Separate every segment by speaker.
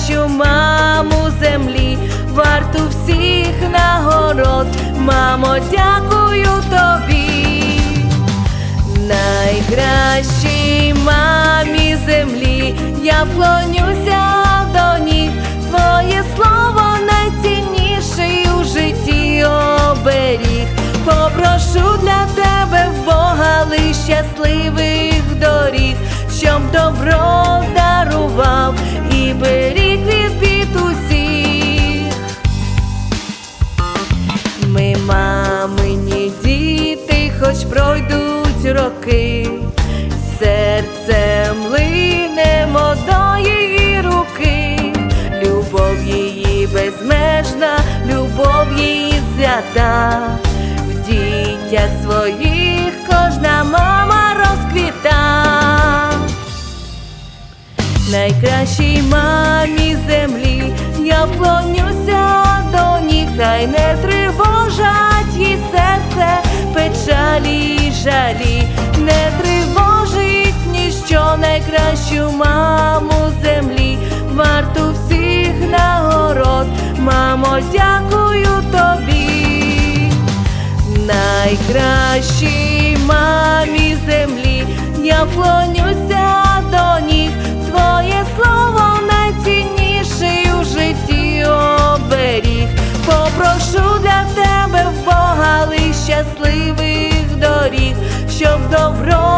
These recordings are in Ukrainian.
Speaker 1: найкращу маму землі, варту всіх нагород, мамо, дякую тобі. Найкращій мамі землі я вклонюся до ніг, твоє слово найцінніший у житті оберіг. Попрошу для тебе Бога лиш щасливих доріг, щоб добро пройдуть роки, серцем линемо до її руки, любов її безмежна, любов її свята, в дітях своїх кожна мама розквіта. Найкращій мамі землі, найкращу маму землі, варту всіх нагород, мамо, дякую тобі. Найкращій мамі землі, я вклонюся до ніг, твоє слово найцінніший у житті оберіг. Попрошу для тебе в Бога лиш щасливих доріг, щоб добро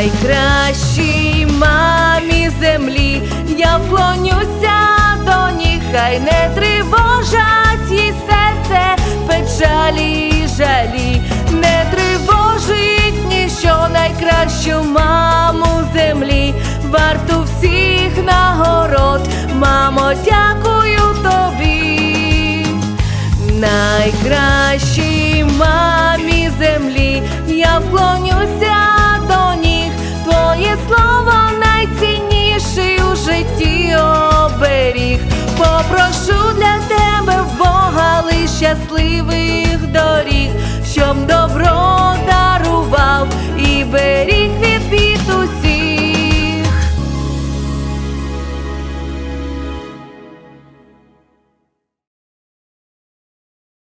Speaker 1: Найкращій мамі землі. Я вклонюся до ніг, хай не тривожать її серце, печалі і жалі, не тривожить ніщо найкращу маму землі, варту всіх нагород, мамо, дякую тобі. Найкращій мамі землі, я вклонюся щасливих доріг, щоб добро